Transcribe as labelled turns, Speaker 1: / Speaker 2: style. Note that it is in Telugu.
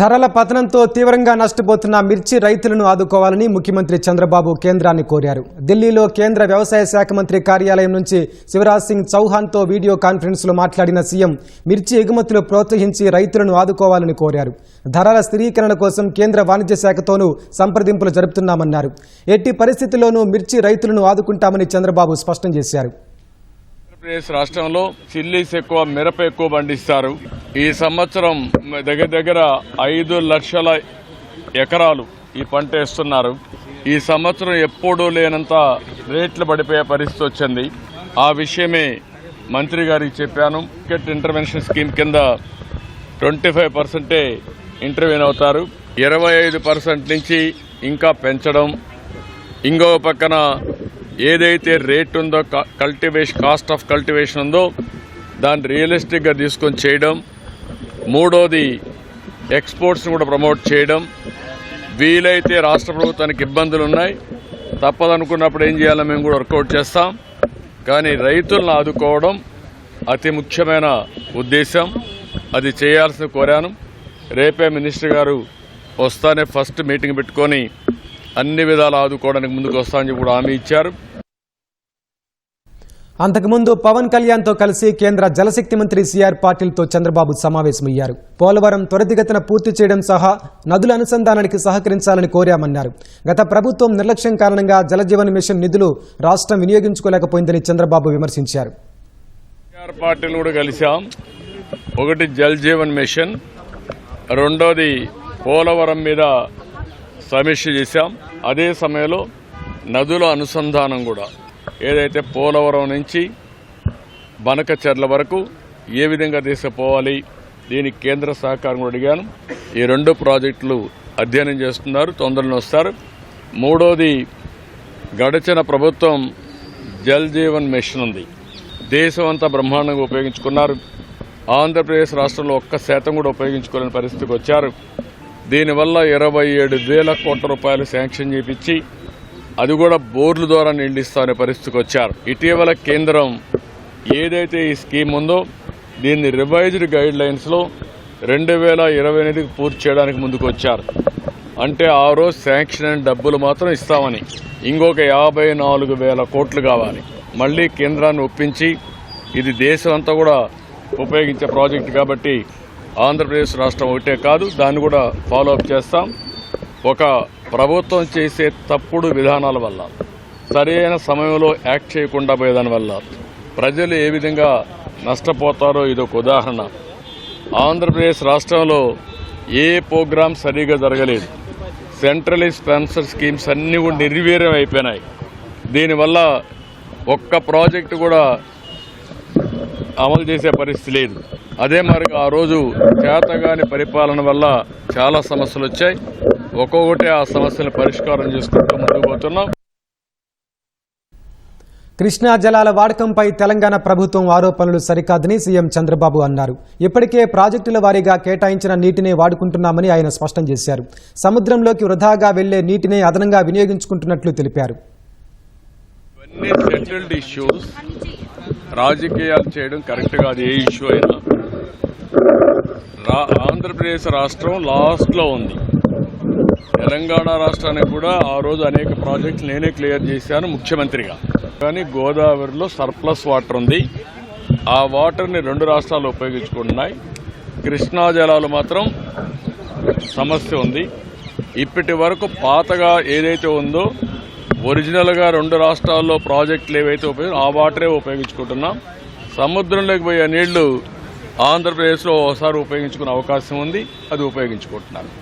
Speaker 1: ధరల పతనంతో తీవ్రంగా నష్టపోతున్న మిర్చి రైతులను ఆదుకోవాలని ముఖ్యమంత్రి చంద్రబాబు కేంద్రాన్ని కోరారు. ఢిల్లీలో కేంద్ర వ్యవసాయ శాఖ మంత్రి కార్యాలయం నుంచి శివరాజ్ సింగ్ చౌహాన్తో వీడియో కాన్ఫరెన్స్లో మాట్లాడిన సీఎం మిర్చి ఎగుమతులు ప్రోత్సహించి రైతులను ఆదుకోవాలని కోరారు. ధరల స్థిరీకరణ కోసం కేంద్ర వాణిజ్య శాఖతోనూ సంప్రదింపులు జరుపుతున్నామన్నారు. ఎట్టి పరిస్థితుల్లోనూ మిర్చి రైతులను ఆదుకుంటామని చంద్రబాబు స్పష్టం చేశారు.
Speaker 2: ఆంధ్రప్రదేశ్ రాష్ట్రంలో చిల్లీస్ ఎక్కువ మిరప ఎక్కువ పండిస్తారు. ఈ సంవత్సరం దగ్గర దగ్గర ఐదు లక్షల ఎకరాలు ఈ పంట వేస్తున్నారు. ఈ సంవత్సరం ఎప్పుడూ లేనంత రేట్లు పడిపోయే పరిస్థితి వచ్చింది. ఆ విషయమే మంత్రి గారికి చెప్పాను. మార్కెట్ ఇంటర్వెన్షన్ స్కీమ్ కింద ట్వంటీ ఫైవ్ పర్సెంటే ఇంటర్వ్యూన్ అవుతారు. ఇరవై ఐదు పర్సెంట్ నుంచి ఇంకా పెంచడం. ఇంకో పక్కన ఏదైతే రేట్ ఉందో కల్టివేషన్ కాస్ట్ ఆఫ్ కల్టివేషన్ ఉందో దాన్ని రియలిస్టిక్గా తీసుకొని చేయడం. మూడోది ఎక్స్పోర్ట్స్ని కూడా ప్రమోట్ చేయడం. వీలైతే రాష్ట్ర ప్రభుత్వానికి ఇబ్బందులు ఉన్నాయి. తప్పదనుకున్నప్పుడు ఏం చేయాలో మేము కూడా వర్కౌట్ చేస్తాం. కానీ రైతులను ఆదుకోవడం అతి ముఖ్యమైన ఉద్దేశం. అది చేయాల్సిన కోరాను. రేపే మినిస్టర్ గారు వస్తానే ఫస్ట్ మీటింగ్ పెట్టుకొని అన్ని విధాలు ఆదుకోవడానికి ముందుకు వస్తానని చెప్పి కూడా హామీ ఇచ్చారు.
Speaker 1: అంతకుముందు పవన్ కళ్యాణ్తో కలిసి కేంద్ర జలశక్తి మంత్రి సిఆర్ పాటిల్తో చంద్రబాబు సమావేశమయ్యారు. పోలవరం త్వరితగతిన పూర్తి చేయడం సహా నదుల అనుసంధానానికి సహకరించాలని కోరామన్నారు. గత ప్రభుత్వం నిర్లక్ష్యం కారణంగా జలజీవన్ మిషన్ నిధులు రాష్ట్రం వినియోగించుకోలేకపోయిందని చంద్రబాబు విమర్శించారు.
Speaker 2: పార్టీలు కూడా ఒకటి జల్ జీవన్ మిషన్ రెండోది పోలవరం మీద సమీక్ష చేశాం. అదే సమయంలో నదుల అనుసంధానం కూడా. ఏదైతే పోలవరం నుంచి బనకచెర్ల వరకు ఏ విధంగా తీసుకుపోవాలి దీనికి కేంద్ర సహకారం కూడా అడిగాను. ఈ రెండు ప్రాజెక్టులు అధ్యయనం చేస్తున్నారు తొందరలో వస్తారు. మూడోది గడిచిన ప్రభుత్వం జల్ జీవన్ మిషన్ ఉంది. దేశం అంతా బ్రహ్మాండంగా ఉపయోగించుకున్నారు. ఆంధ్రప్రదేశ్ రాష్ట్రంలో ఒక్క శాతం కూడా ఉపయోగించుకోలేని పరిస్థితికి వచ్చారు. దీనివల్ల ఇరవై ఏడు వేల కోట్ల రూపాయలు శాంక్షన్ చేపించి అది కూడా బోర్ల ద్వారా నిండిస్తామనే పరిస్థితికి వచ్చారు. ఇటీవల కేంద్రం ఏదైతే ఈ స్కీమ్ ఉందో దీన్ని రివైజ్డ్ గైడ్ లైన్స్లో రెండు వేల ఇరవై ఎనిమిదికి పూర్తి చేయడానికి ముందుకు వచ్చారు. అంటే ఆ రోజు శాంక్షన్ అయిన డబ్బులు మాత్రం ఇస్తామని ఇంకొక యాభై నాలుగు వేల కోట్లు కావాలి. మళ్ళీ కేంద్రాన్ని ఒప్పించి ఇది దేశం అంతా కూడా ఉపయోగించే ప్రాజెక్ట్ కాబట్టి ఆంధ్రప్రదేశ్ రాష్ట్రం ఒకటే కాదు దాన్ని కూడా ఫాలో అప్ చేస్తాం. ఒక ప్రభుత్వం చేసే తప్పుడు విధానాల వల్ల సరైన సమయంలో యాక్ట్ చేయకుండా పోయేదాని వల్ల ప్రజలు ఏ విధంగా నష్టపోతారో ఇదొక ఉదాహరణ. ఆంధ్రప్రదేశ్ రాష్ట్రంలో ఏ ప్రోగ్రాం సరిగా జరగలేదు. సెంట్రల్ స్పాన్సర్ స్కీమ్స్ అన్నీ కూడా నిర్వీర్యం అయిపోయినాయి. దీనివల్ల ఒక్క ప్రాజెక్టు కూడా అమలు చేసే పరిస్థితి లేదు. అదే మరి ఆ రోజు చేతగాని పరిపాలన వల్ల చాలా సమస్యలు వచ్చాయి. ఒక్కొక్కటి ఆ సమస్యలు పరిష్కారం చేసుకుంటూ ముందుకు పోతున్నాం.
Speaker 1: కృష్ణా జలాల వాడకంపై తెలంగాణ ప్రభుత్వం ఆరోపణలు సరికాదని సీఎం చంద్రబాబు అన్నారు. ఇప్పటికే ప్రాజెక్టుల వారీగా కేటాయించిన నీటినే వాడుకుంటున్నామని ఆయన స్పష్టం చేశారు. సముద్రంలోకి వృధాగా వెళ్ళే నీటినే అదనంగా వినియోగించుకుంటున్నట్లు తెలిపారు.
Speaker 2: రాజకీయాలు చేయడం కరెక్ట్ కాదు ఏ ఇష్యూ అయినా. ఆంధ్రప్రదేశ్ రాష్ట్రం లాస్ట్లో ఉంది. తెలంగాణ రాష్ట్రానికి కూడా ఆ రోజు అనేక ప్రాజెక్టులు నేనే క్లియర్ చేశాను ముఖ్యమంత్రిగా. కానీ గోదావరిలో సర్ప్లస్ వాటర్ ఉంది. ఆ వాటర్ని రెండు రాష్ట్రాలు ఉపయోగించుకుంటున్నాయి. కృష్ణా జలాలు మాత్రం సమస్య ఉంది. ఇప్పటి వరకు పాతగా ఏదైతే ఉందో ఒరిజినల్గా రెండు రాష్ట్రాల్లో ప్రాజెక్టులు ఏవైతే ఉపయోగ ఆ వాటరే ఉపయోగించుకుంటున్నాం. సముద్రంలోకి పోయే నీళ్ళు ఆంధ్రప్రదేశ్లో ఒకసారి ఉపయోగించుకునే అవకాశం ఉంది. అది ఉపయోగించుకుంటున్నాను